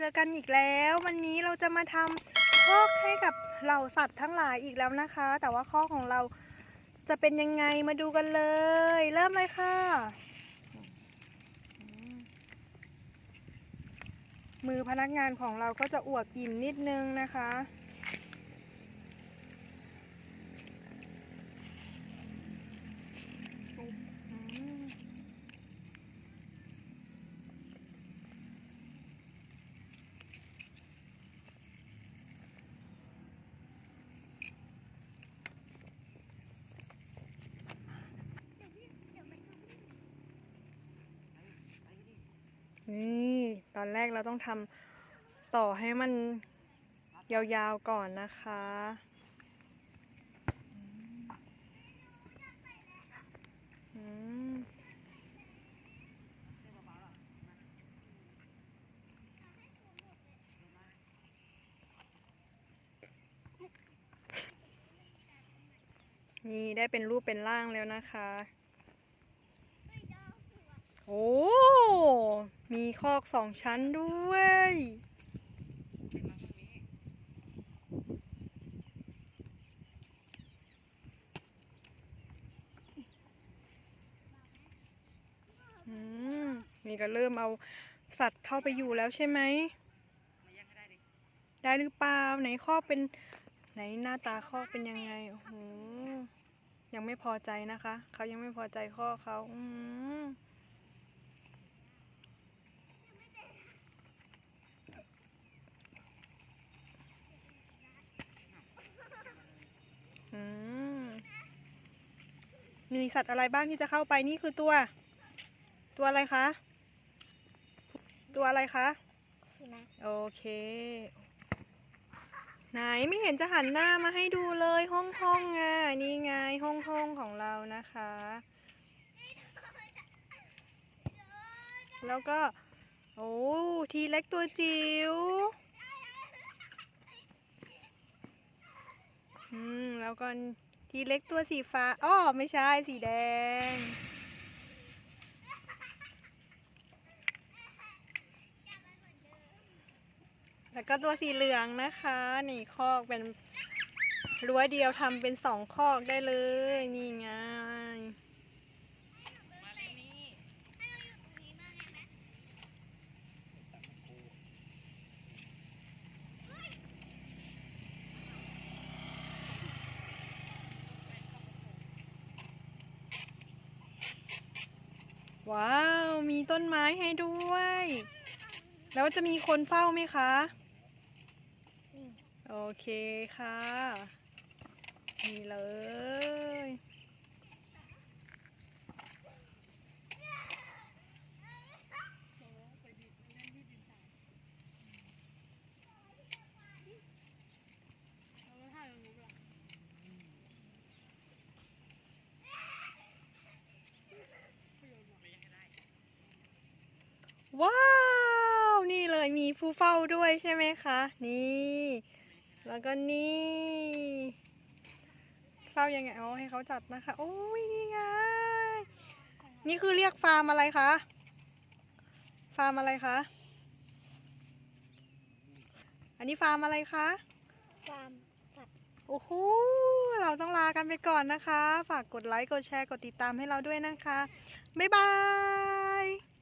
เจอกันอีกแล้ว วันนี้เราจะมาทำคอกให้กับเหล่าสัตว์ทั้งหลายอีกแล้วนะคะ แต่ว่าคอกของเราจะเป็นยังไงมาดูกันเลย เริ่มเลยค่ะ มือพนักงานของเราก็จะอวบอิ่มนิดนึงนะคะ อืมนี่ ตอนแรกเราต้องทำต่อให้มันยาวๆก่อนนะคะ อืมนี่ได้เป็นรูปเป็นร่างแล้วนะคะ โอ้ มีคอกสองชั้นด้วย อืม นี่ก็เริ่มเอาสัตว์เข้าไปอยู่แล้วใช่ไหม ได้หรือเปล่า ไหนคอกเป็น ไหนหน้าตาคอกเป็นยังไง โอ้โห ยังไม่พอใจนะคะ เขายังไม่พอใจข้อเขา อืมอืม มีสัตว์อะไรบ้างที่จะเข้าไปนี่คือตัว ตัวอะไรคะ ตัวอะไรคะสุนัขโอเคไหนไม่เห็นจะหันหน้ามาให้ดูเลยห้องห้องอะนี่ไงห้องห้องของเรานะคะ แล้วก็ โอ้ทีเล็กตัวจิ๋วอืมแล้วก็ ทีเล็กตัวสีฟ้าอ้อไม่ใช่สีแดง แล้วก็ตัวสีเหลืองนะคะ นี่คอกเป็นรั้วเดียวทำเป็นสองคอกได้เลย นี่ไง ว้าว มีต้นไม้ให้ด้วย แล้วจะมีคนเฝ้าไหมคะนี่โอเคค่ะ นี่เลย ว้าว นี่เลยมีผู้เฝ้าด้วยใช่ไหมคะ นี่ แล้วก็นี่ เฝ้ายังไงเอาให้เขาจัดนะคะ โอ้ยนี่ไง นี่คือเรียกฟาร์มอะไรคะ ฟาร์มอะไรคะ อันนี้ฟาร์มอะไรคะ ฟาร์มสัตว์ โอ้โห เราต้องลากันไปก่อนนะคะ ฝากกดไลค์ กดแชร์ กดติดตามให้เราด้วยนะคะ บ๊ายบาย